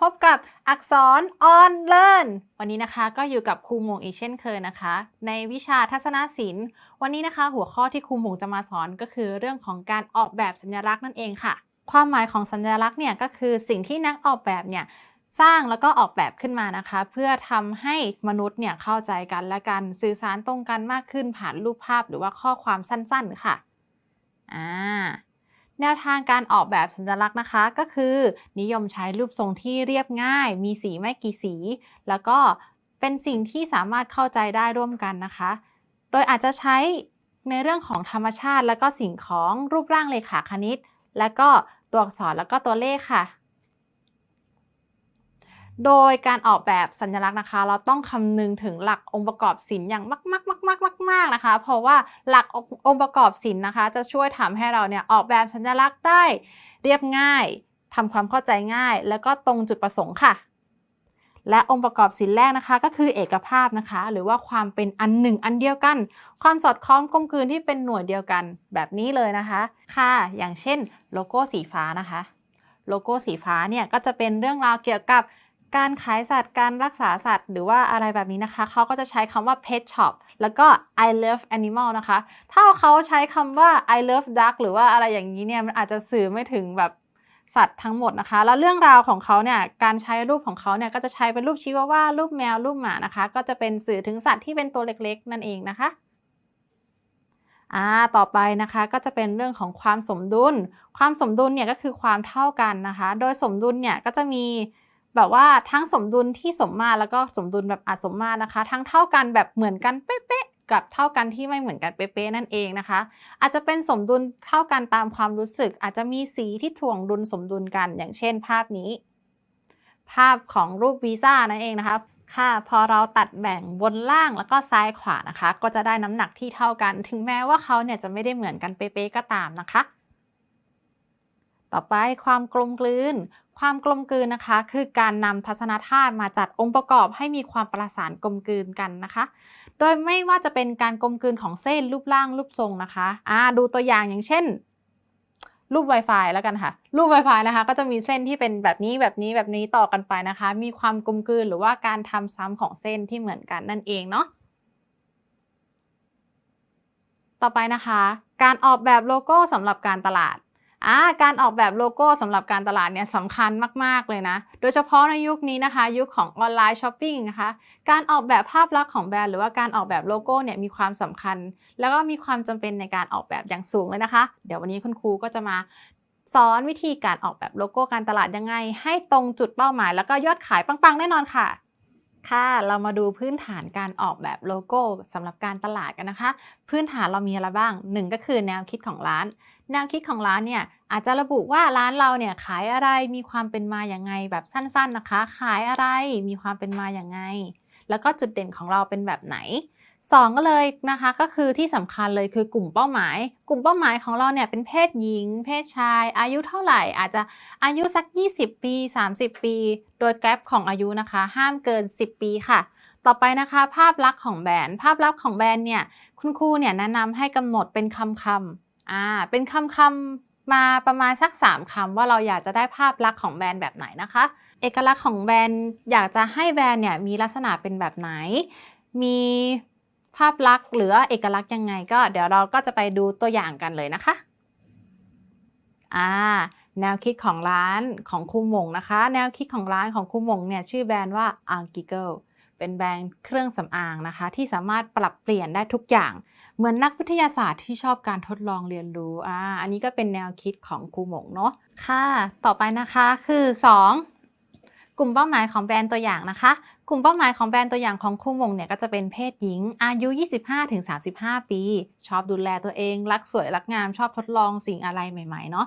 พบกับอักษร on learn วันนี้นะคะก็อยู่กับครูหมงอีกเช่นเคยนะคะ ในวิชาทัศนศิลป์ วันนี้นะคะ หัวข้อที่ครูหมงจะมาสอนก็คือเรื่องของการออกแบบสัญลักษณ์นั่นเองค่ะ ความหมายของสัญลักษณ์เนี่ยก็คือสิ่งที่นักออกแบบเนี่ยสร้างแล้วก็ออกแบบขึ้นมานะคะ เพื่อทำให้มนุษย์เนี่ยเข้าใจกันและกันสื่อสารตรงกันมากขึ้นผ่านรูปภาพหรือว่าข้อความสั้นๆค่ะอ่า แนวทางการออกแบบสัญลักษณ์นะคะก็คือ นิยมใช้รูปทรงที่เรียบง่าย มีสีไม่กี่สี แล้วก็เป็นสิ่งที่สามารถเข้าใจได้ร่วมกันนะคะ โดยอาจจะใช้ในเรื่องของธรรมชาติ แล้วก็สิ่งของรูปร่างเลขาคณิต และก็ตัวอักษรแล้วก็ตัวเลขค่ะ โดยการออกแบบสัญลักษณ์นะคะ เราต้องคำนึงถึงหลักองค์ประกอบศิลป์อย่างมากๆๆๆๆๆนะคะ เพราะว่าหลักองค์ประกอบศิลป์นะคะ จะช่วยทำให้เราเนี่ยออกแบบสัญลักษณ์ได้เรียบง่ายทำความเข้าใจง่าย แล้วก็ตรงจุดประสงค์ค่ะ และองค์ประกอบศิลป์แรกนะคะ ก็คือเอกภาพนะคะ หรือว่าความเป็นอันหนึ่งอันเดียวกัน ความสอดคล้องกลมกลืนที่เป็นหน่วยเดียวกันแบบนี้เลยนะคะค่ะ อย่างเช่นโลโก้สีฟ้านะคะ โลโก้สีฟ้าเนี่ยก็จะเป็นเรื่องราวเกี่ยวกับ การขายสัตว์ การรักษาสัตว์ หรือว่าอะไรแบบนี้นะคะ เขาก็จะใช้คำว่า pet shop แล้วก็ I love animal นะคะ ถ้าเขาใช้คำว่า I love duck หรือว่าอะไรอย่างนี้เนี่ย มันอาจจะสื่อไม่ถึงแบบสัตว์ทั้งหมดนะคะ แล้วเรื่องราวของเขาเนี่ย การใช้รูปของเขาเนี่ย ก็จะใช้เป็นรูปชิวาว่า รูปแมว รูปหมานะคะ ก็จะเป็นสื่อถึงสัตว์ที่เป็นตัวเล็กๆ นั่นเองนะคะอ่าต่อไปนะคะก็จะเป็นเรื่องของความสมดุล ความสมดุลเนี่ยก็คือความเท่ากันนะคะ โดยสมดุลเนี่ยก็จะมี แบบว่าทั้งสมดุลที่สมมาตรแล้วก็สมดุลแบบอสมมาตรนะคะ ทั้งเท่ากันแบบเหมือนกันเป๊ะๆกับเท่ากันที่ไม่เหมือนกันเป๊ะๆนั่นเองนะคะ อาจจะเป็นสมดุลเท่ากันตามความรู้สึก อาจจะมีสีที่ถ่วงดุลสมดุลกัน อย่างเช่น ภาพนี้ ภาพของรูปวีซ่านั่นเองนะคะค่ะพอเราตัดแบ่งบนล่างแล้วก็ซ้ายขวานะคะ ก็จะได้น้ำหนักที่เท่ากัน ถึงแม้ว่าเขาเนี่ยจะไม่ได้เหมือนกันเป๊ะๆก็ตามนะคะ ต่อไปความกลมกลืน ความกลมกลืนนะคะ คือการนำทัศนธาตุมาจัดองค์ประกอบให้มีความประสานกลมกลืนกันนะคะ โดยไม่ว่าจะเป็นการกลมกลืนของเส้นรูปร่างรูปทรงนะคะอ่าดูตัวอย่างอย่างเช่น รูป Wi-Fi แล้วกันค่ะ รูป Wi-Fi นะคะ ก็จะมีเส้นที่เป็นแบบนี้แบบนี้แบบนี้ต่อกันไปนะคะ มีความกลมกลืนหรือว่าการทำซ้ำของเส้นที่เหมือนกันนั่นเองเนาะต่อไปนะคะ การออกแบบโลโก้สำหรับการตลาด อ่าการออกแบบโลโก้สำหรับการตลาดเนี่ยสำคัญมาก ๆ เลยนะ โดยเฉพาะในยุคนี้นะคะ ยุคของออนไลน์ช้อปปิ้งนะคะ การออกแบบภาพลักษณ์ของแบรนด์หรือว่าการออกแบบโลโก้เนี่ยมีความสำคัญ แล้วก็มีความจำเป็นในการออกแบบอย่างสูงเลยนะคะ เดี๋ยววันนี้คุณครูก็จะมาสอนวิธีการออกแบบโลโก้การตลาดยังไง ให้ตรงจุดเป้าหมาย แล้วก็ยอดขายปังๆแน่นอนค่ะ ค่ะเรามาดูพื้นฐานการออกแบบโลโก้สำหรับการตลาดกันนะคะ พื้นฐานเรามีอะไรบ้างหนึ่งก็คือแนวคิดของร้าน แนวคิดของร้านเนี่ยอาจจะระบุว่าร้านเราเนี่ยขายอะไรมีความเป็นมาอย่างไงแบบสั้นๆนะคะ ขายอะไรมีความเป็นมาอย่างไง แล้วก็จุดเด่นของเราเป็นแบบไหน สองก็เลยนะคะก็คือที่สำคัญเลยคือกลุ่มเป้าหมาย กลุ่มเป้าหมายของเราเนี่ยเป็นเพศหญิง เพศชาย อายุเท่าไหร่ อาจจะอายุสัก 20 ปี 30 ปี โดยแกลบของอายุนะคะ ห้ามเกิน 10 ปีค่ะ ต่อไปนะคะ ภาพลักษณ์ของแบรนด์ภาพลักษณ์ของแบรนด์เนี่ยคุณครูเนี่ยแนะนำให้กำหนดเป็นคำคำอ่าเป็นคำคำมาประมาณสัก 3คำว่าเราอยากจะได้ภาพลักษณ์ของแบรนด์แบบไหนนะคะ เอกลักษณ์ของแบรนด์อยากจะให้แบรนด์เนี่ยมีลักษณะเป็นแบบไหน มี ภาพลักษณ์หรือเอกลักษณ์ยังไงก็เดี๋ยวเราก็จะไปดูตัวอย่างกันเลยนะคะอ่าแนวคิดของร้านของครูหมงนะคะ แนวคิดของร้านของครูหมงเนี่ยชื่อแบรนด์ว่า a r g i g l e เป็นแบรนด์เครื่องสำอางนะคะ ที่สามารถปรับเปลี่ยนได้ทุกอย่าง เหมือนนักวิทยาศาสตร์ที่ชอบการทดลองเรียนรู้อ่าอันนี้ก็เป็นแนวคิดของครูหมงเนาะค่ะ ต่อไปนะคะคือ 2 กลุ่มเป้าหมายของแบรนด์ตัวอย่างนะคะ กลุ่มเป้าหมายของแบรนด์ตัวอย่างของคู่วงเนี่ยก็จะเป็นเพศหญิง อายุ 25-35 ปี ชอบดูแลตัวเอง รักสวยรักงามชอบทดลองสิ่งอะไรใหม่ๆเนาะ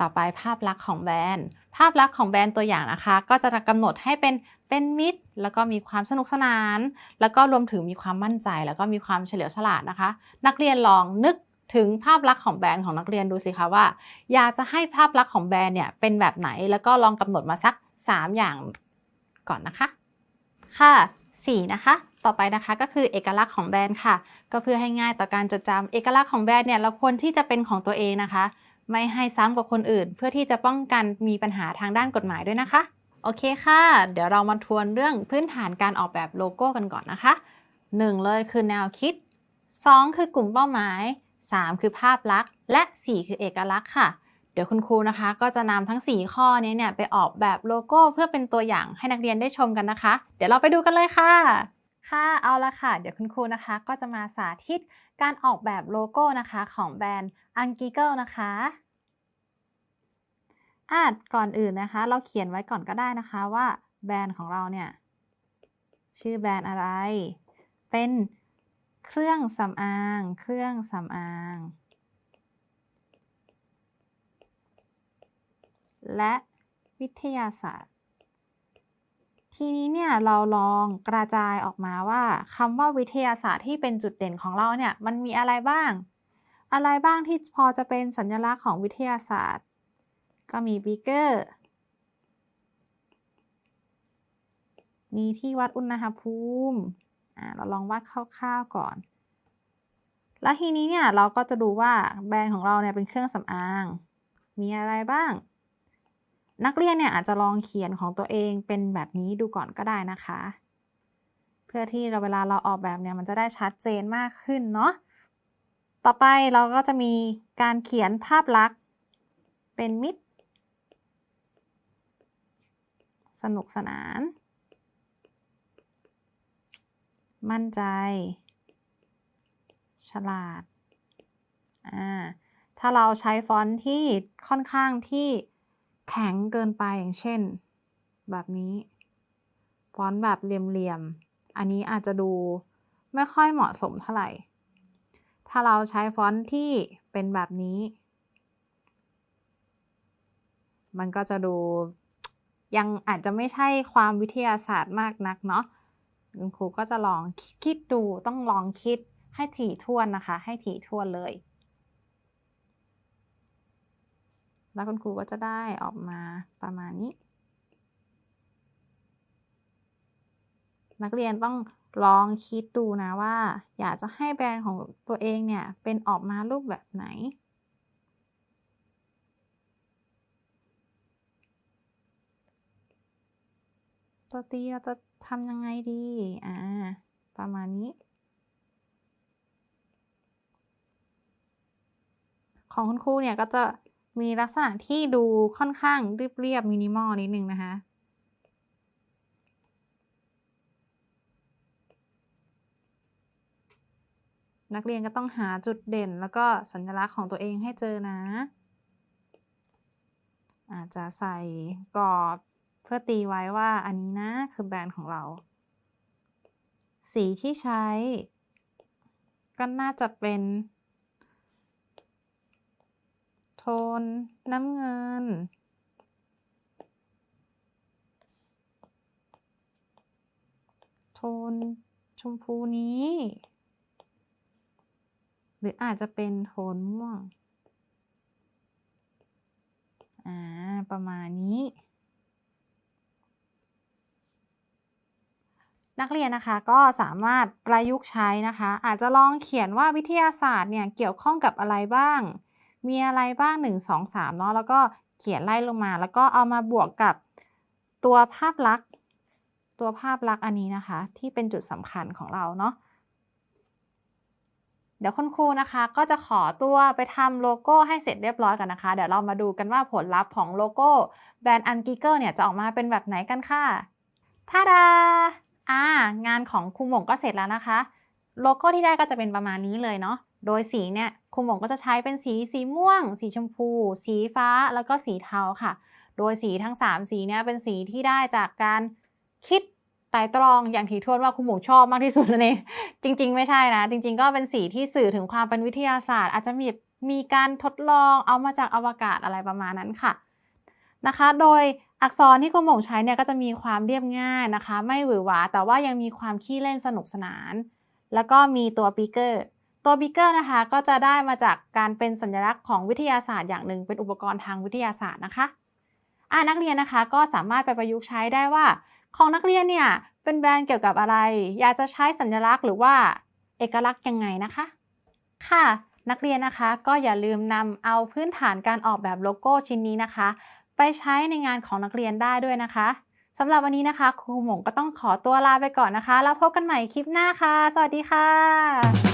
ต่อไปภาพลักษณ์ของแบรนด์ ภาพลักษณ์ของแบรนด์ตัวอย่างนะคะ ก็จะกำหนดให้เป็นเป็นมิตร แล้วก็มีความสนุกสนาน แล้วก็รวมถึงมีความมั่นใจ แล้วก็มีความเฉลียวฉลาดนะคะ นักเรียนลองนึกถึงภาพลักษณ์ของแบรนด์ของนักเรียนดูสิคะว่า อยากจะให้ภาพลักษณ์ของแบรนด์เนี่ยเป็นแบบไหน แล้วก็ลองกำหนดมาสัก 3 อย่าง ก่อนนะคะ ค่ะ 4 นะคะ ต่อไปนะคะก็คือเอกลักษณ์ของแบรนด์ค่ะ ก็เพื่อให้ง่ายต่อการจดจำเอกลักษณ์ของแบรนด์เนี่ยเราควรที่จะเป็นของตัวเองนะคะ ไม่ให้ซ้ำกับคนอื่น เพื่อที่จะป้องกันมีปัญหาทางด้านกฎหมายด้วยนะคะ โอเคค่ะ เดี๋ยวเรามาทวนเรื่องพื้นฐานการออกแบบโลโก้กันก่อนนะคะ 1 เลยคือแนวคิด 2 คือกลุ่มเป้าหมาย 3 คือภาพลักษณ์ และ 4 คือเอกลักษณ์ค่ะ เดี๋ยวคุณครูนะคะก็จะนำทั้ง 4 ข้อนี้เนี่ยไปออกแบบโลโก้เพื่อเป็นตัวอย่างให้นักเรียนได้ชมกันนะคะ เดี๋ยวเราไปดูกันเลยค่ะ ค่ะเอาละค่ะ เดี๋ยวคุณครูนะคะก็จะมาสาธิตการออกแบบโลโก้นะคะของแบรนด์ u n g i g l e นะคะอะก่อนอื่นนะคะ เราเขียนไว้ก่อนก็ได้นะคะว่าแบรนด์ของเราเนี่ยชื่อแบรนด์อะไร เป็นเครื่องสำอาง เครื่องสำอาง และวิทยาศาสตร์ ทีนี้เนี่ยเราลองกระจายออกมาว่าคำว่าวิทยาศาสตร์ที่เป็นจุดเด่นของเราเนี่ยมันมีอะไรบ้าง อะไรบ้างที่พอจะเป็นสัญลักษณ์ของวิทยาศาสตร์ ก็มีบีเกอร์มีที่วัดอุณหภูมิอ่าเราลองวาดคร่าวๆก่อน แล้วทีนี้เนี่ยเราก็จะดูว่าแบรนด์ของเราเนี่ยเป็นเครื่องสำอาง มีอะไรบ้าง นักเรียนเนี่ยอาจจะลองเขียนของตัวเองเป็นแบบนี้ดูก่อนก็ได้นะคะ เพื่อที่เราเวลาเราออกแบบเนี่ยมันจะได้ชัดเจนมากขึ้นเนาะต่อไปเราก็จะมีการเขียนภาพลักษณ์เป็นมิตร สนุกสนาน มั่นใจ ฉลาดอ่าถ้าเราใช้ฟอนต์ที่ค่อนข้างที่ แข็งเกินไปอย่างเช่น แบบนี้ฟอนต์แบบเหลี่ยมๆ อันนี้อาจจะดูไม่ค่อยเหมาะสมเท่าไหร่ ถ้าเราใช้ฟอนต์ที่เป็นแบบนี้ มันก็จะดูยังอาจจะไม่ใช่ความวิทยาศาสตร์มากนักเนาะคุณครูก็จะลองคิดดูต้องลองคิดให้ถี่ถ้วนนะคะ ให้ถี่ถ้วนเลย แล้วคุณครูก็จะได้ออกมาประมาณนี้ นักเรียนต้องลองคิดดูนะว่า อยากจะให้แบรนด์ของตัวเองเนี่ยเป็นออกมารูปแบบไหน ตัวตีเราจะทำยังไงดี อ่า ประมาณนี้ ของคุณครูเนี่ยก็จะ มีลักษณะที่ดูค่อนข้างเรียบๆมินิมอลนิดนึงนะคะ นักเรียนก็ต้องหาจุดเด่นแล้วก็สัญลักษณ์ของตัวเองให้เจอนะ อาจจะใส่กรอบเพื่อตีไว้ว่าอันนี้นะคือแบรนด์ของเรา สีที่ใช้ ก็น่าจะเป็น ทน น้ำเงิน โทนชมพูนี้ หรืออาจจะเป็นโทนม่วง อ่า ประมาณนี้นักเรียนนะคะก็สามารถประยุกต์ใช้นะคะ อาจจะลองเขียนว่าวิทยาศาสตร์เนี่ยเกี่ยวข้องกับอะไรบ้าง มีอะไรบ้าง 1 2 3เนาะแล้วก็เขียนไล่ลงมา แล้วก็เอามาบวกกับตัวภาพลักษณ์ตัวภาพลักษณ์อันนี้นะคะ ที่เป็นจุดสำคัญของเราเนาะเดี๋ยวคุณครูนะคะก็จะขอตัวไปทำโลโก้ให้เสร็จเรียบร้อยกันนะคะ เดี๋ยวเรามาดูกันว่าผลลัพธ์ของโลโก้แบรนด์อันกิเกอร์เนี่ยจะออกมาเป็นแบบไหนกันค่ะท่าดาอ่างานของครูหม่งก็เสร็จแล้วนะคะ โลโก้ที่ได้ก็จะเป็นประมาณนี้เลยเนาะ โดยสีเนี่ยครูหมงก็จะใช้เป็นสีสีม่วง สีชมพู สีฟ้าแล้วก็สีเทาค่ะ โดยสีทั้ง 3 สีเนี่ยเป็นสีที่ได้จากการคิดไตรตรองอย่างถี่ถ้วนว่าครูหมงชอบมากที่สุดนั่นเองจริง ๆ ไม่ใช่นะ จริง ๆ ก็เป็นสีที่สื่อถึงความเป็นวิทยาศาสตร์ อาจจะมีมีการทดลองเอามาจากอวกาศอะไรประมาณนั้นค่ะนะคะ โดยอักษรที่คุณหมงใช้เนี่ยก็จะมีความเรียบง่ายนะคะ ไม่หวือหวาแต่ว่ายังมีความขี้เล่นสนุกสนาน แล้วก็มีตัวปิกเกอร์ ตัวบิ๊กเกอร์นะคะก็จะได้มาจากการเป็นสัญลักษณ์ของวิทยาศาสตร์อย่างหนึ่ง เป็นอุปกรณ์ทางวิทยาศาสตร์นะคะอ่านักเรียนนะคะก็สามารถไปประยุกต์ใช้ได้ว่า ของนักเรียนเนี่ยเป็นแบรนด์เกี่ยวกับอะไร อยากจะใช้สัญลักษณ์หรือว่าเอกลักษณ์ยังไงนะคะ ค่ะนักเรียนนะคะก็อย่าลืมนำเอาพื้นฐานการออกแบบโลโก้ชิ้นนี้นะคะ ไปใช้ในงานของนักเรียนได้ด้วยนะคะสำหรับวันนี้นะคะ ครูหมงก็ต้องขอตัวลาไปก่อนนะคะ แล้วพบกันใหม่คลิปหน้าค่ะ สวัสดีค่ะ